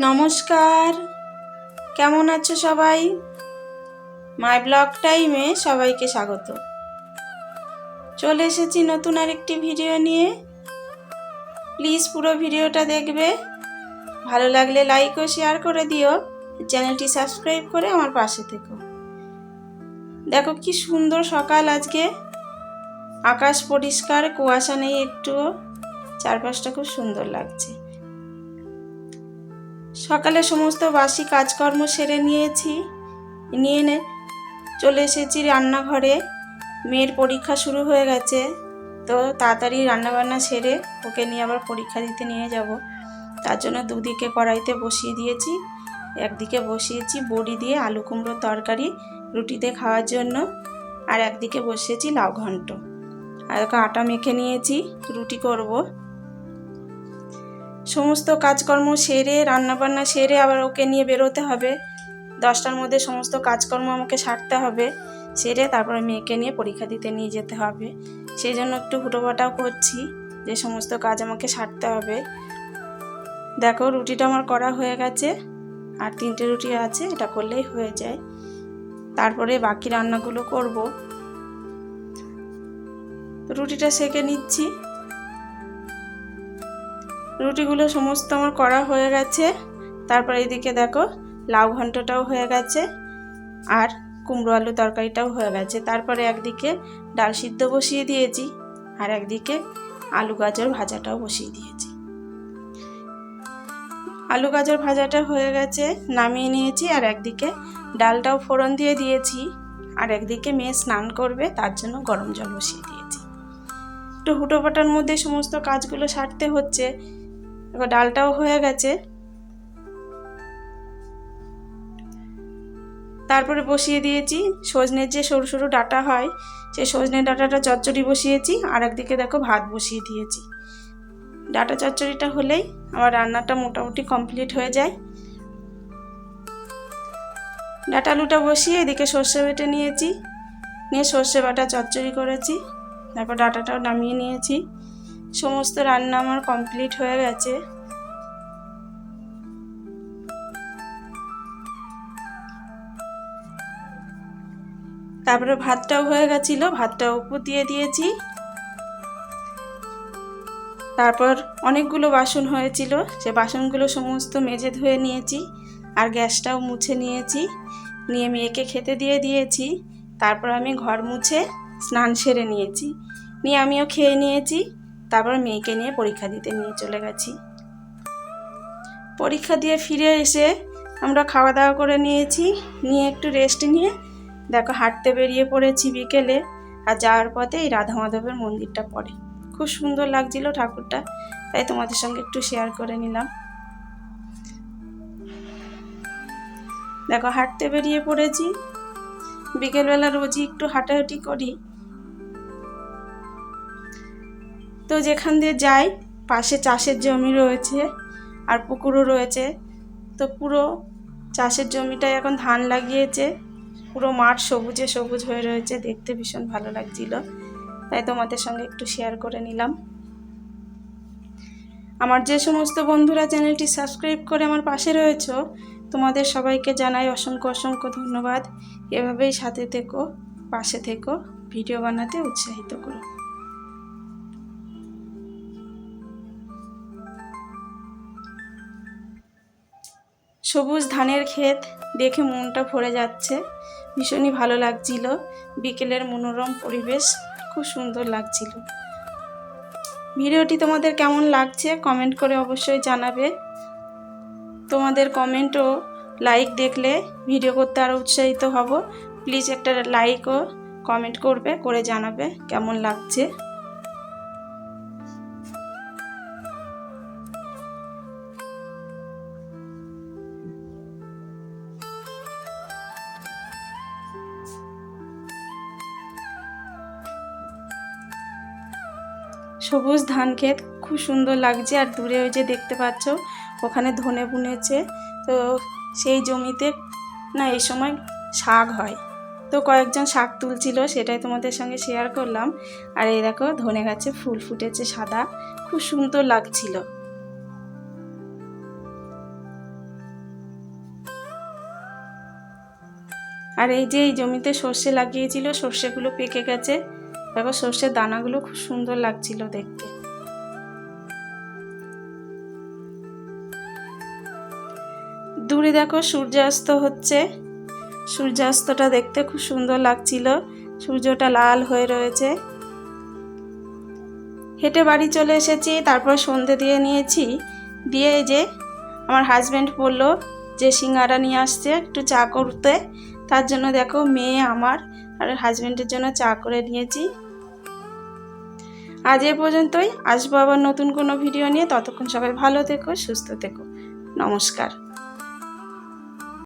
নমস্কার। কেমন আছো সবাই? মাই ব্লগ টাইমে সবাইকে স্বাগত। চলে এসেছি নতুন আরেকটি ভিডিও নিয়ে। প্লিজ পুরো ভিডিওটা দেখবে। ভালো লাগলে লাইক ও শেয়ার করে দিও। চ্যানেলটি সাবস্ক্রাইব করে আমার পাশে থেকো। দেখো কি সুন্দর সকাল আজকে। আকাশ পরিষ্কার, কুয়াশা নেই একটুও। চারপাশটা খুব সুন্দর লাগছে। সকালে সমস্ত বাসি কাজকর্ম সেরে নিয়েছি। নিয়ে নে। চলে এসেছি রান্নাঘরে। মেয়ের পরীক্ষা শুরু হয়ে গেছে। তো তাড়াতাড়ি রান্নাবান্না সেরে ওকে নিয়ে আবার পরীক্ষা দিতে নিয়ে যাব। তার জন্য দুদিকে কড়াইতে বসিয়ে দিয়েছি। একদিকে বসিয়েছি বড়ি দিয়ে আলু কুমড়োর তরকারি রুটিতে খাওয়ার জন্য। আর একদিকে বসিয়েছি লাউ ঘন্ট। আর আটা মেখে নিয়েছি। রুটি করব। সমস্ত কাজকর্ম সেরে, রান্নাবান্না সেরে আবার ওকে নিয়ে বেরোতে হবে। দশটার মধ্যে সমস্ত কাজকর্ম আমাকে সারতে হবে। সেরে তারপরে মেয়েকে নিয়ে পরীক্ষা দিতে নিয়ে যেতে হবে। সেই জন্য একটু হুটোপাটাও করছি যে সমস্ত কাজ আমাকে সারতে হবে। দেখো রুটিটা আমার করা হয়ে গেছে। আর তিনটে রুটি আছে, এটা করলেই হয়ে যায়। তারপরে বাকি রান্নাগুলো করব। রুটিটা সেকে নিচ্ছি। রুটিগুলো সমস্ত আমার করা হয়ে গেছে। তারপর এদিকে দেখো, লাউ ঘন্টটাও হয়ে গেছে আর কুমড়ো আলু তরকারিটাও হয়ে গেছে। তারপরে একদিকে ডাল সিদ্ধ বসিয়ে দিয়েছি আর একদিকে আলু গাজর ভাজাটাও বসিয়ে দিয়েছি। আলু গাজর ভাজাটা হয়ে গেছে, নামিয়ে নিয়েছি আর একদিকে ডালটাও ফোড়ন দিয়ে দিয়েছি আর একদিকে মেয়ে স্নান করবে, তার জন্য গরম জল বসিয়ে দিয়েছি। একটু হুটোপাটার মধ্যে সমস্ত কাজগুলো সারতে হচ্ছে এবার ডালটাও হয়ে গেছে। তারপরে বসিয়ে দিয়েছি সজনের যে সরু সরু ডাটা হয়, সেই সজনের ডাটাটা চচ্চড়ি বসিয়েছি, আর একদিকে দেখো ভাত বসিয়ে দিয়েছি। ডাটা চচ্চড়িটা হলেই আমার রান্নাটা মোটামুটি কমপ্লিট হয়ে যায়। ডাটা আলুটা বসিয়ে এদিকে সর্ষে বেটে নিয়েছি, নিয়ে সর্ষে বাটা চচ্চড়ি করেছি, তারপর ডাটাটাও নামিয়ে নিয়েছি। সমস্ত রান্না আমার কমপ্লিট হয়ে গেছে। তারপরে ভাতটাও হয়ে গেছিল ভাতটা উপর দিয়ে দিয়েছি। তারপর অনেকগুলো বাসন হয়েছিল, সে বাসনগুলো সমস্ত মেজে ধুয়ে নিয়েছি আর গ্যাসটাও মুছে নিয়েছি। নিয়ে মেয়েকে খেতে দিয়ে দিয়েছি, তারপর আমি ঘর মুছে স্নান সেরে নিয়েছি। নিয়ে আমিও খেয়ে নিয়েছি। তারপর মেয়েকে নিয়ে পরীক্ষা দিতে নিয়ে চলে গেছি। পরীক্ষা দিয়ে ফিরে এসে আমরা খাওয়া দাওয়া করে নিয়েছি। নিয়ে একটু রেস্ট নিয়ে দেখো হাঁটতে বেরিয়ে পড়েছি বিকেলে আর যাওয়ার পথে এই রাধা মাধবের মন্দিরটা পড়ে। খুব সুন্দর লাগছিল ঠাকুরটা, তাই তোমাদের সঙ্গে একটু শেয়ার করে নিলাম। দেখো হাঁটতে বেরিয়ে পড়েছি। বিকেলবেলা রোজই একটু হাঁটাহাঁটি করি। তো যেখান দিয়ে যাই, পাশে চাষের জমি রয়েছে আর পুকুরও রয়েছে। তো পুরো চাষের জমিটায় এখন ধান লাগিয়েছে। পুরো মাঠ সবুজে সবুজ হয়ে রয়েছে। দেখতে ভীষণ ভালো লাগছিল। তাই তোমাদের সঙ্গে একটু শেয়ার করে নিলাম। আমার যে সমস্ত বন্ধুরা চ্যানেলটি সাবস্ক্রাইব করে আমার পাশে রয়েছে, তোমাদের সবাইকে জানাই অসংখ্য অসংখ্য ধন্যবাদ। এভাবেই সাথে থেকো, পাশে থেকো, ভিডিও বানাতে উৎসাহিত করো। সবুজ ধানের ক্ষেত দেখে মনটা ভরে যাচ্ছে। ভীষণই ভালো লাগছিল। বিকেলের মনোরম পরিবেশ খুব সুন্দর লাগছিল। ভিডিওটি তোমাদের কেমন লাগছে কমেন্ট করে অবশ্যই জানাবে। তোমাদের কমেন্ট ও লাইক দেখলে ভিডিও করতে আরও উৎসাহিত হব। প্লিজ একটা লাইক ও কমেন্ট করবে, করে জানাবে কেমন লাগছে। সবুজ ধান ক্ষেত খুব সুন্দর লাগছে। আর দূরে ওই যে দেখতে পাচ্ছ, ওখানে ধনে বুনেছে। তো সেই জমিতে না, এই সময় শাক হয়। তো কয়েকজন শাক তুলছিল, সেটাই তোমাদের সঙ্গে শেয়ার করলাম। আর এই দেখো, ধনে গাছে ফুল ফুটেছে সাদা। খুব সুন্দর লাগছিল। আর এই যে এই জমিতে সর্ষে লাগিয়েছিল, সর্ষেগুলো পেকে গেছে। দেখো সর্ষের দানাগুলো খুব সুন্দর লাগছিল দেখতে। দূরে দেখো সূর্যাস্ত হচ্ছে। সূর্যাস্তটা দেখতে খুব সুন্দর লাগছিল। সূর্যটা লাল হয়ে রয়েছে। হেঁটে বাড়ি চলে এসেছি, তারপর সন্ধে দিয়ে নিয়েছি। দিয়ে যে আমার হাজব্যান্ড বলল যে সিঙ্গারা নিয়ে আসছে একটু চা করতে। তার জন্য দেখো মেয়ে আমার আর হাজব্যান্ডের জন্য চা করে নিয়েছি। আজ এ পর্যন্তই। আসব আবার নতুন কোনো ভিডিও নিয়ে। ততক্ষণ সবাই ভালো থেকো, সুস্থ থেকো। নমস্কার।